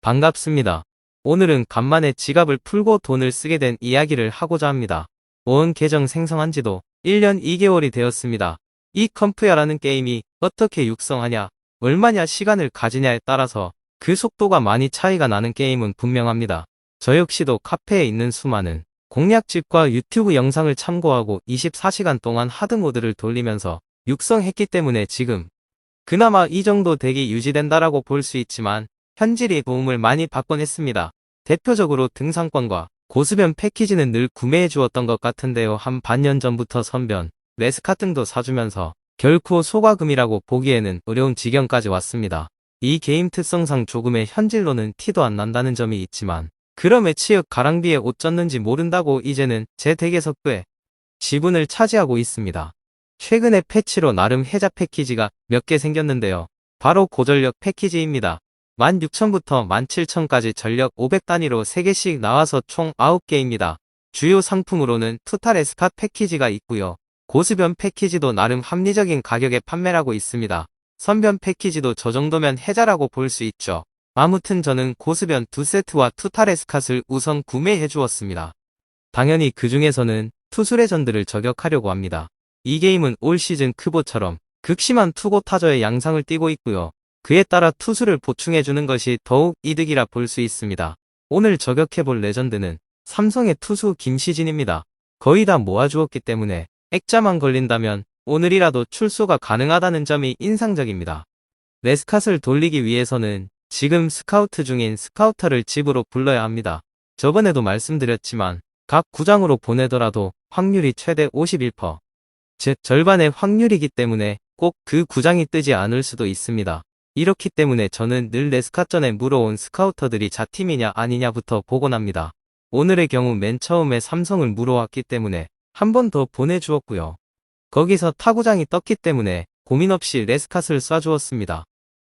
반갑습니다. 오늘은 간만에 지갑을 풀고 돈을 쓰게 된 이야기를 하고자 합니다. 원 계정 생성한 지도 1년 2개월이 되었습니다. 이 컴프야라는 게임이 어떻게 육성하냐, 얼마냐 시간을 가지냐에 따라서 그 속도가 많이 차이가 나는 게임은 분명합니다. 저 역시도 카페에 있는 수많은 공략집과 유튜브 영상을 참고하고 24시간 동안 하드모드를 돌리면서 육성했기 때문에 지금 그나마 이 정도 덱이 유지된다라고 볼 수 있지만 현질이 도움을 많이 받곤 했습니다. 대표적으로 등산권과 고수변 패키지는 늘 구매해 주었던 것 같은데요. 한 반년 전부터 선변, 레스카 등도 사주면서 결코 소과금이라고 보기에는 어려운 지경까지 왔습니다. 이 게임 특성상 조금의 현질로는 티도 안 난다는 점이 있지만 그럼에 치역 가랑비에 옷 젖는지 모른다고 이제는 제 덱에서 꽤 지분을 차지하고 있습니다. 최근에 패치로 나름 해자 패키지가 몇 개 생겼는데요. 바로 고전력 패키지입니다. 16,000부터 17,000까지 전력 500단위로 3개씩 나와서 총 9개입니다. 주요 상품으로는 투탈 에스카 패키지가 있고요. 고수변 패키지도 나름 합리적인 가격에 판매하고 있습니다. 선변 패키지도 저 정도면 해자라고 볼 수 있죠. 아무튼 저는 고수변 두 세트와 투탈 에스카를 우선 구매해 주었습니다. 당연히 그 중에서는 투수 레전드를 저격하려고 합니다. 이 게임은 올 시즌 크보처럼 극심한 투고 타저의 양상을 띠고 있고요. 그에 따라 투수를 보충해주는 것이 더욱 이득이라 볼 수 있습니다. 오늘 저격해볼 레전드는 삼성의 투수 김시진입니다. 거의 다 모아주었기 때문에 액자만 걸린다면 오늘이라도 출소가 가능하다는 점이 인상적입니다. 레스캇을 돌리기 위해서는 지금 스카우트 중인 스카우터를 집으로 불러야 합니다. 저번에도 말씀드렸지만 각 구장으로 보내더라도 확률이 최대 51%, 즉 절반의 확률이기 때문에 꼭 그 구장이 뜨지 않을 수도 있습니다. 이렇기 때문에 저는 늘 레스캇 전에 물어온 스카우터들이 자팀이냐 아니냐부터 보곤 합니다. 오늘의 경우 맨 처음에 삼성을 물어왔기 때문에 한 번 더 보내주었고요. 거기서 타구장이 떴기 때문에 고민 없이 레스캇을 쏴주었습니다.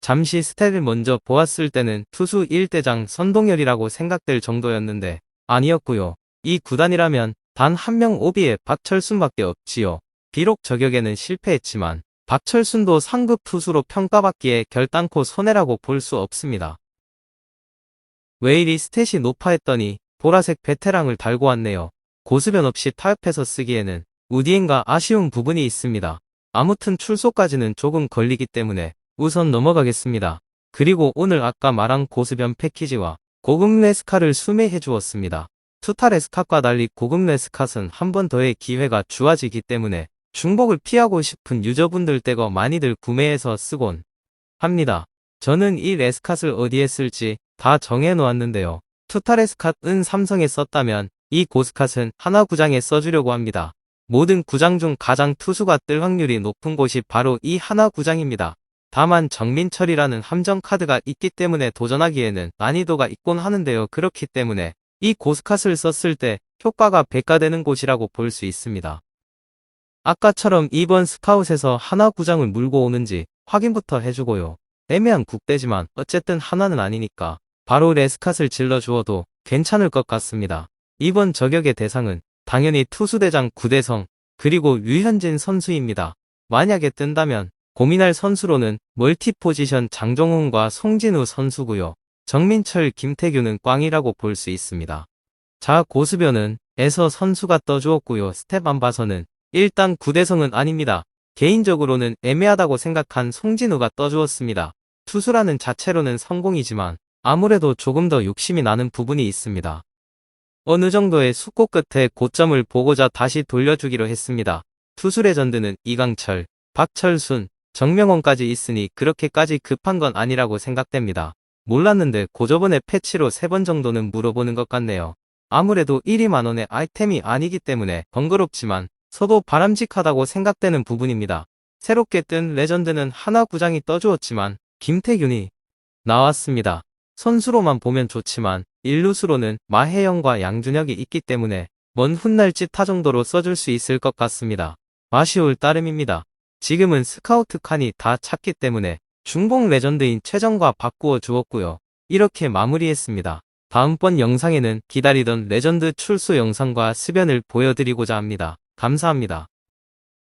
잠시 스탯을 먼저 보았을 때는 투수 1대장 선동열이라고 생각될 정도였는데 아니었고요. 이 구단이라면 단 한 명 오비에 박철순밖에 없지요. 비록 저격에는 실패했지만 박철순도 상급 투수로 평가받기에 결단코 손해라고 볼 수 없습니다. 왜 이리 스탯이 높아 했더니 보라색 베테랑을 달고 왔네요. 고수변 없이 타협해서 쓰기에는 우디엔가 아쉬운 부분이 있습니다. 아무튼 출소까지는 조금 걸리기 때문에 우선 넘어가겠습니다. 그리고 오늘 아까 말한 고수변 패키지와 고급 레스카를 수매해 주었습니다. 투타 레스카과 달리 고급 레스카는 한 번 더의 기회가 주어지기 때문에 중복을 피하고 싶은 유저분들 댁어 많이들 구매해서 쓰곤 합니다. 저는 이 레스캇을 어디에 쓸지 다 정해 놓았는데요. 투타 레스캇은 삼성에 썼다면 이 고스캇은 하나 구장에 써주려고 합니다. 모든 구장 중 가장 투수가 뜰 확률이 높은 곳이 바로 이 하나 구장입니다. 다만 정민철이라는 함정 카드가 있기 때문에 도전하기에는 난이도가 있곤 하는데요. 그렇기 때문에 이 고스캇을 썼을 때 효과가 백가되는 곳이라고 볼 수 있습니다. 아까처럼 이번 스카웃에서 하나 구장을 물고 오는지 확인부터 해주고요. 애매한 국대지만 어쨌든 하나는 아니니까 바로 레스캇을 질러주어도 괜찮을 것 같습니다. 이번 저격의 대상은 당연히 투수대장 구대성 그리고 유현진 선수입니다. 만약에 뜬다면 고민할 선수로는 멀티포지션 장종훈과 송진우 선수고요. 정민철, 김태규는 꽝이라고 볼 수 있습니다. 자 고수변은 에서 선수가 떠주었고요. 스텝안 봐서는 일단 구대성은 아닙니다. 개인적으로는 애매하다고 생각한 송진우가 떠주었습니다. 투수라는 자체로는 성공이지만 아무래도 조금 더 욕심이 나는 부분이 있습니다. 어느 정도의 숙고 끝에 고점을 보고자 다시 돌려주기로 했습니다. 투수 레전드는 이강철, 박철순, 정명원까지 있으니 그렇게까지 급한 건 아니라고 생각됩니다. 몰랐는데 고저번에 패치로 3번 정도는 물어보는 것 같네요. 아무래도 1위 만원의 아이템이 아니기 때문에 번거롭지만 서도 바람직하다고 생각되는 부분입니다. 새롭게 뜬 레전드는 하나 구장이 떠주었지만 김태균이 나왔습니다. 선수로만 보면 좋지만 일루수로는 마혜영과 양준혁이 있기 때문에 먼 훗날 찌타 정도로 써줄 수 있을 것 같습니다. 아쉬울 따름입니다. 지금은 스카우트 칸이 다 찼기 때문에 중복 레전드인 최정과 바꾸어 주었고요. 이렇게 마무리했습니다. 다음번 영상에는 기다리던 레전드 출소 영상과 수변을 보여드리고자 합니다. 감사합니다.